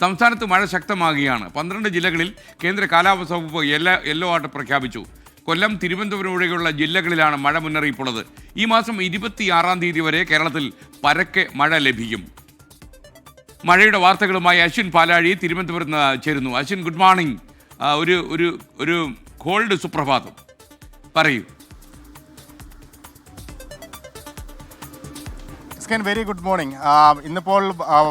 സംസ്ഥാനത്ത് മഴ ശക്തമാകുകയാണ്. പന്ത്രണ്ട് ജില്ലകളിൽ കേന്ദ്ര കാലാവസ്ഥ വകുപ്പ് യെല്ലോ യെല്ലോ അലർട്ട് പ്രഖ്യാപിച്ചു. കൊല്ലം തിരുവനന്തപുരം ഒഴികെയുള്ള ജില്ലകളിലാണ് മഴ മുന്നറിയിപ്പുള്ളത്. ഈ മാസം ഇരുപത്തിയാറാം തീയതി വരെ കേരളത്തിൽ പരക്കെ മഴ ലഭിക്കും. മഴയുടെ വാർത്തകളുമായി അശ്വിൻ പാലാഴി തിരുവനന്തപുരത്ത് ചേരുന്നു. അശ്വിൻ ഗുഡ് മോർണിംഗ് ഒരു ഒരു ഒരു കോൾഡ് സുപ്രഭാതം. പറയൂ. സ്കൻ വെരി ഗുഡ് മോർണിംഗ് ഇന്നിപ്പോൾ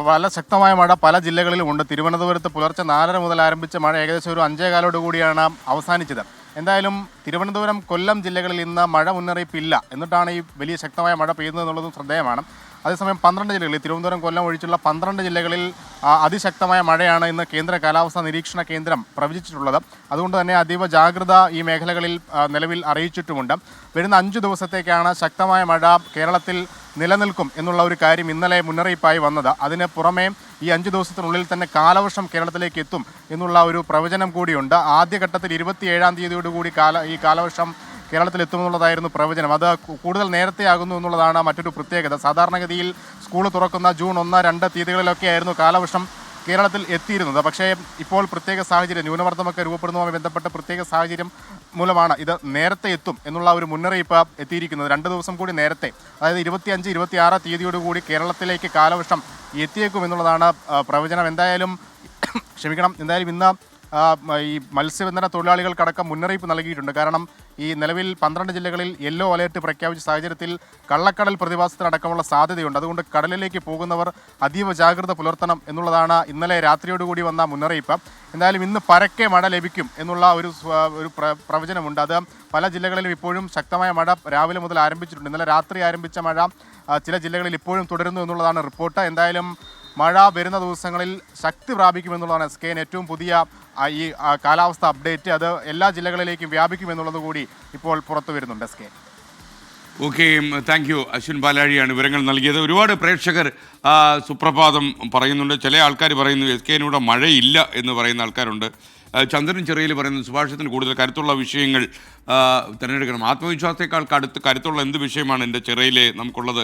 വളരെ ശക്തമായ മഴ പല ജില്ലകളിലും ഉണ്ട്. തിരുവനന്തപുരത്ത് പുലർച്ചെ നാലര മുതൽ ആരംഭിച്ച മഴ ഏകദേശം ഒരു അഞ്ചേകാലോട് കൂടിയാണ് അവസാനിച്ചത്. എന്തായാലും തിരുവനന്തപുരം കൊല്ലം ജില്ലകളിൽ ഇന്ന് മഴ മുന്നറിയിപ്പില്ല. എന്നിട്ടാണ് ഈ വലിയ ശക്തമായ മഴ പെയ്യുന്നത് എന്നുള്ളതും ശ്രദ്ധേയമാണ്. അതേസമയം പന്ത്രണ്ട് ജില്ലകളിൽ തിരുവനന്തപുരം കൊല്ലം ഒഴിച്ചുള്ള പന്ത്രണ്ട് ജില്ലകളിൽ അതിശക്തമായ മഴയാണ് ഇന്ന് കേന്ദ്ര കാലാവസ്ഥാ നിരീക്ഷണ കേന്ദ്രം പ്രവചിച്ചിട്ടുള്ളത്. അതുകൊണ്ട് തന്നെ അതീവ ജാഗ്രത ഈ മേഖലകളിൽ നിലവിൽ അറിയിച്ചിട്ടുമുണ്ട്. വരുന്ന അഞ്ച് ദിവസത്തേക്കാണ് ശക്തമായ മഴ കേരളത്തിൽ നിലനിൽക്കും എന്നുള്ള ഒരു കാര്യം ഇന്നലെ മുന്നറിയിപ്പായി വന്നത്. അതിന് പുറമേ ഈ അഞ്ച് ദിവസത്തിനുള്ളിൽ തന്നെ കാലവർഷം കേരളത്തിലേക്ക് എത്തും എന്നുള്ള ഒരു പ്രവചനം കൂടിയുണ്ട്. ആദ്യഘട്ടത്തിൽ ഇരുപത്തിയേഴാം തീയതിയോടുകൂടി കാല ഈ കാലവർഷം കേരളത്തിൽ എത്തുമെന്നുള്ളതായിരുന്നു പ്രവചനം. അത് കൂടുതൽ നേരത്തെ ആകുന്നു എന്നുള്ളതാണ് മറ്റൊരു പ്രത്യേകത. സാധാരണഗതിയിൽ സ്കൂൾ തുറക്കുന്ന ജൂൺ ഒന്ന് രണ്ട് തീയതികളിലൊക്കെ ആയിരുന്നു കാലവർഷം കേരളത്തിൽ എത്തിയിരുന്നത്. പക്ഷേ ഇപ്പോൾ പ്രത്യേക സാഹചര്യം ന്യൂനമർദ്ദമൊക്കെ രൂപപ്പെടുന്നതുമായി ബന്ധപ്പെട്ട പ്രത്യേക സാഹചര്യം മൂലമാണ് ഇത് നേരത്തെ എത്തും എന്നുള്ള ഒരു മുന്നറിയിപ്പ് എത്തിയിരിക്കുന്നത്. രണ്ട് ദിവസം കൂടി നേരത്തെ അതായത് ഇരുപത്തിയഞ്ച് ഇരുപത്തിയാറ് തീയതിയോടുകൂടി കേരളത്തിലേക്ക് കാലവർഷം എത്തിയേക്കും എന്നുള്ളതാണ് പ്രവചനം. എന്തായാലും ക്ഷമിക്കണം. എന്തായാലും ഇന്ന് ഈ മത്സ്യബന്ധന തൊഴിലാളികൾക്കടക്കം മുന്നറിയിപ്പ് നൽകിയിട്ടുണ്ട്. കാരണം ഈ നിലവിൽ പന്ത്രണ്ട് ജില്ലകളിൽ യെല്ലോ അലേർട്ട് പ്രഖ്യാപിച്ച സാഹചര്യത്തിൽ കള്ളക്കടൽ പ്രതിഭാസത്തിനടക്കമുള്ള സാധ്യതയുണ്ട്. അതുകൊണ്ട് കടലിലേക്ക് പോകുന്നവർ അതീവ ജാഗ്രത പുലർത്തണം എന്നുള്ളതാണ് ഇന്നലെ രാത്രിയോടുകൂടി വന്ന മുന്നറിയിപ്പ്. എന്തായാലും ഇന്ന് പരക്കെ മഴ ലഭിക്കും എന്നുള്ള ഒരു ഒരു പ്ര- പ്രവചനമുണ്ട്. അത് പല ജില്ലകളിലും ഇപ്പോഴും ശക്തമായ മഴ രാവിലെ മുതൽ ആരംഭിച്ചിട്ടുണ്ട്. ഇന്നലെ രാത്രി ആരംഭിച്ച മഴ ചില ജില്ലകളിൽ ഇപ്പോഴും തുടരുന്നു എന്നുള്ളതാണ് റിപ്പോർട്ട്. എന്തായാലും മഴ വരുന്ന ദിവസങ്ങളിൽ ശക്തി പ്രാപിക്കുമെന്നുള്ളതാണ് എസ് കെ ഏറ്റവും പുതിയ ഈ കാലാവസ്ഥ അപ്ഡേറ്റ് അത് എല്ലാ ജില്ലകളിലേക്കും വ്യാപിക്കുമെന്നുള്ളത് കൂടി ഇപ്പോൾ പുറത്തു വരുന്നുണ്ട് S K okay thank you Ashwin ബാലാഴിയാണ് വിവരങ്ങൾ നൽകിയത്. ഒരുപാട് പ്രേക്ഷകർ സുപ്രഭാതം പറയുന്നുണ്ട്. ചില ആൾക്കാർ പറയുന്നു എസ് കെനൂടെ മഴയില്ല എന്ന് പറയുന്ന ആൾക്കാരുണ്ട്. ചന്ദ്രൻ ചെറിയിൽ പറയുന്നു സുഭാഷത്തിന് കൂടുതൽ കരുത്തുള്ള വിഷയങ്ങൾ തിരഞ്ഞെടുക്കണം. ആത്മവിശ്വാസത്തെക്കാൾ കടുത്ത് കരുത്തുള്ള എന്ത് വിഷയമാണ് എന്റെ ചെറിയിലെ നമുക്കുള്ളത്?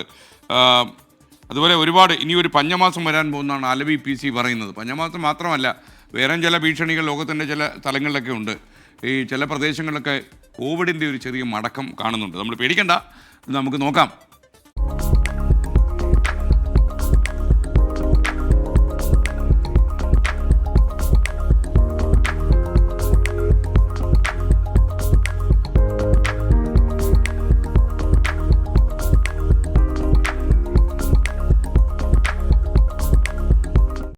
അതുപോലെ ഒരുപാട് ഇനി ഒരു പഞ്ഞമാസം വരാൻ പോകുന്നതാണ് അലവി പി സി പറയുന്നത്. പഞ്ഞമാസം മാത്രമല്ല വേറെ ചില ഭീഷണികൾ ലോകത്തിന്റെ ചില സ്ഥലങ്ങളിലൊക്കെ ഉണ്ട്. ഈ ചില പ്രദേശങ്ങളിലൊക്കെ കോവിഡിന്റെ ഒരു ചെറിയ മടക്കം കാണുന്നുണ്ട്. നമ്മൾ പേടിക്കണ്ട നമുക്ക് നോക്കാം.